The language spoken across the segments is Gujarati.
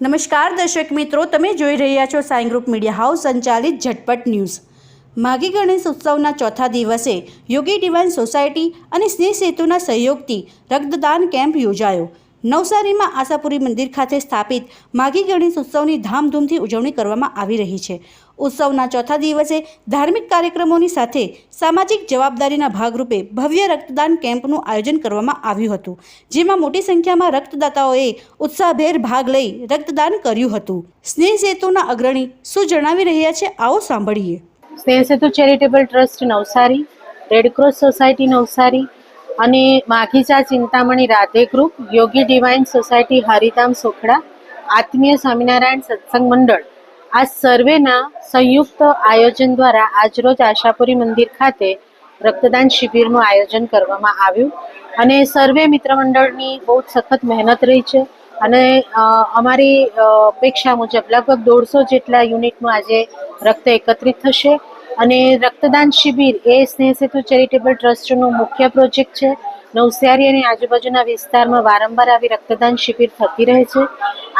નમસ્કાર દર્શક મિત્રો, તમે જોઈ રહ્યા છો સાઈ ગ્રુપ મીડિયા હાઉસ સંચાલિત ઝટપટ ન્યૂઝ. માઘી ગણેશ ઉત્સવના ચોથા દિવસે યોગી ડિવાઇન સોસાયટી અને સ્નેહ સેતુના સહયોગથી રક્તદાન કેમ્પ યોજાયો. નવસારીમાં આશાપુરી મંદિર ખાતે સ્થાપિત માઘી ગણેશ ઉત્સવની ધામધૂમથી ઉજવણી કરવામાં આવી રહી છે. ઉત્સવના ચોથા દિવસે ધાર્મિક કાર્યક્રમોની સાથે સામાજિક જવાબદારીના ભાગરૂપે ભવ્ય રક્તદાન કેમ્પનું આયોજન કરવામાં આવ્યું હતું, જેમાં મોટી સંખ્યામાં રક્તદાતાઓએ ઉત્સાહભેર ભાગ લઈ રક્તદાન કર્યું હતું. સ્નેહ સેતુના અગ્રણી શું જણાવી રહ્યા છે આવો સાંભળીએ. Sneh Setu charitable trust Navsari red cross society Navsari અને માખીચા Chintamani Radhe group, Yogi divine society Haridham Sokhda, Atmiya Swaminarayan સત્સંગ મંડળ. આ સર્વેના સંયુક્ત આયોજન દ્વારા આજરોજ આશાપુરી મંદિર ખાતે રક્તદાન શિબિરનું આયોજન કરવામાં આવ્યું. અને સર્વે મિત્ર મંડળની બહુ જ સખત મહેનત રહી છે. અને અમારી અપેક્ષા મુજબ લગભગ દોઢસો જેટલા યુનિટનું આજે રક્ત એકત્રિત થશે. અને રક્તદાન શિબિર એ સ્નેહ સેતુ ચેરિટેબલ ટ્રસ્ટનો મુખ્ય પ્રોજેક્ટ છે. નવસારી અને આજુબાજુના વિસ્તારમાં વારંવાર આવી રક્તદાન શિબિર થતી રહે છે.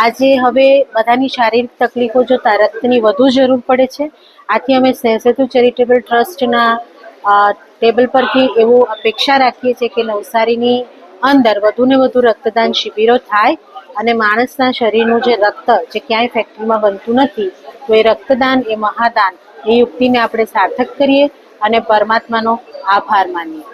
આજે હવે બધાની શારીરિક તકલીફો જોતા રક્તની વધુ જરૂર પડે છે. આથી અમે સ્નેહ ચેરિટેબલ ટ્રસ્ટના ટેબલ પરથી એવું અપેક્ષા રાખીએ છીએ કે નવસારીની અંદર વધુને વધુ રક્તદાન શિબિરો થાય અને માણસના શરીરનું જે રક્ત જે ક્યાંય ફેક્ટરીમાં બનતું નથી, તો એ રક્તદાન, એ મહાદાન, એ યુક્તિને આપણે સાર્થક કરીએ અને પરમાત્માનો આભાર માનીએ.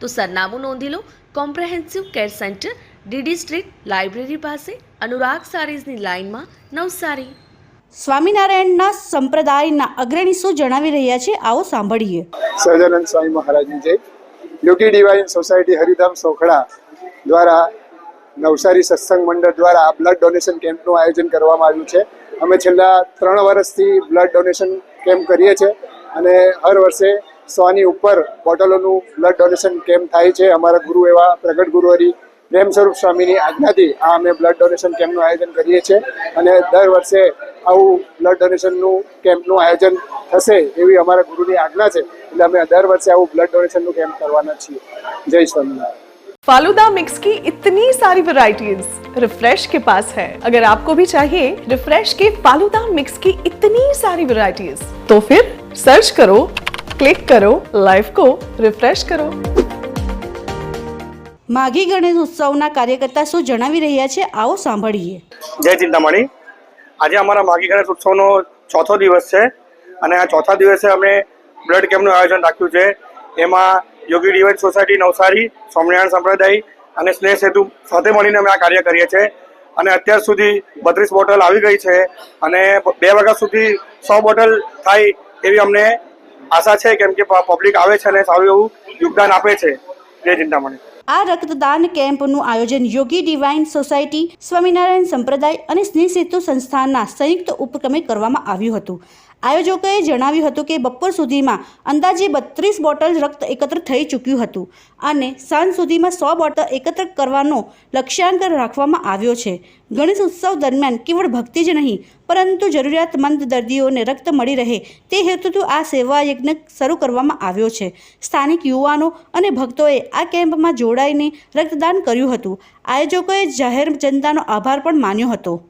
તો સરનામું નોંધી લો. Comprehensive care centre DD street library પાસે અનુરાગ સારીઝની લાઇનમાં નવસારી. સ્વામિનારાયણના સંપ્રદાયના અગ્રણી શું જણાવી રહ્યા છે. આવો સાંભળીએ. સહજાનંદ સ્વામી મહારાજની જય. યોગી ડિવાઇન સોસાયટી હરિધામ સોખડા દ્વારા નવસારી સત્સંગ મંડળ દ્વારા બ્લડ ડોનેશન કેમ્પનું આયોજન કરવામાં આવ્યું છે. અમે છેલ્લા ત્રણ વર્ષથી બ્લડ ડોનેશન કેમ્પ કરીએ છીએ અને હર વર્ષે સોની ઉપર બોટલોનું બ્લડ ડોનેશન કેમ્પ થાય છે અમારા ગુરુ એવા પ્રગટ ગુરુ હરિ પ્રેમ સ્વરૂપ સ્વામીની આજ્ઞાથી આ અમે બ્લડ ડોનેશન કેમ્પનું આયોજન કરીએ છીએ અને દર વર્ષે આવું બ્લડ ડોનેશનનું કેમ્પનું આયોજન થશે એવી અમારા ગુરુની આજ્ઞા છે એટલે અમે દર વર્ષે આવું બ્લડ ડોનેશનનું કેમ્પ કરવાના છીએ જય સ્વામિનારાયણ फालूदा मिक्स की इतनी सारी वैरायटीज रिफ्रेश के पास है अगर आपको भी चाहिए रिफ्रेश के फालूदा मिक्स की इतनी सारी वैरायटीज तो फिर सर्च करो क्लिक करो लाइफ को रिफ्रेश करो માઘી ગણેશ ઉત્સવના કાર્યકર્તા શું જણાવી રહ્યા છે આવો સાંભળીએ જય ચિંતામણી આજે અમારા માઘી ગણેશ ઉત્સવનો ચોથો દિવસ છે અને આ ચોથા દિવસે અમે બ્લડ કેમ્પનું આયોજન રાખ્યું છે એમાં યોગી ડિવાઇન સોસાયટી નવસારી સ્વામિનારાયણ સંપ્રદાય અને સ્નેહ સેતુ સાથે મળીને અમે આ કાર્ય કરીએ છીએ અને અત્યાર સુધી બત્રીસ બોટલ આવી ગઈ છે અને બે વાગ્યા સુધી સો બોટલ થાય એવી અમને આશા છે કેમ કે પબ્લિક આવે છે અને સારું એવું યોગદાન આપે છે. જય ચિંતામણી આ રક્તદાન કેમ્પનું આયોજન યોગી ડિવાઇન સોસાયટી સ્વામિનારાયણ સંપ્રદાય અને સ્નેહ સેતુ સંસ્થાના સંયુક્ત ઉપક્રમે કરવામાં આવ્યું હતું. આયોજકોએ જણાવ્યું હતું કે બપોર સુધીમાં અંદાજે બત્રીસ બોટલ રક્ત એકત્ર થઈ ચૂક્યું હતું અને સાંજ સુધીમાં સો બોટલ એકત્ર કરવાનો લક્ષ્યાંક રાખવામાં આવ્યો છે. ગણેશ ઉત્સવ દરમિયાન કેવળ ભક્તિ જ નહીં, પરંતુ જરૂરિયાતમંદ દર્દીઓને રક્ત મળી રહે તે હેતુથી આ સેવા યજ્ઞ શરૂ કરવામાં આવ્યો છે. સ્થાનિક યુવાનો અને ભક્તોએ આ કેમ્પમાં જોડાઈને રક્તદાન કર્યું હતું. આયોજકોએ જાહેર જનતાનો આભાર પણ માન્યો હતો.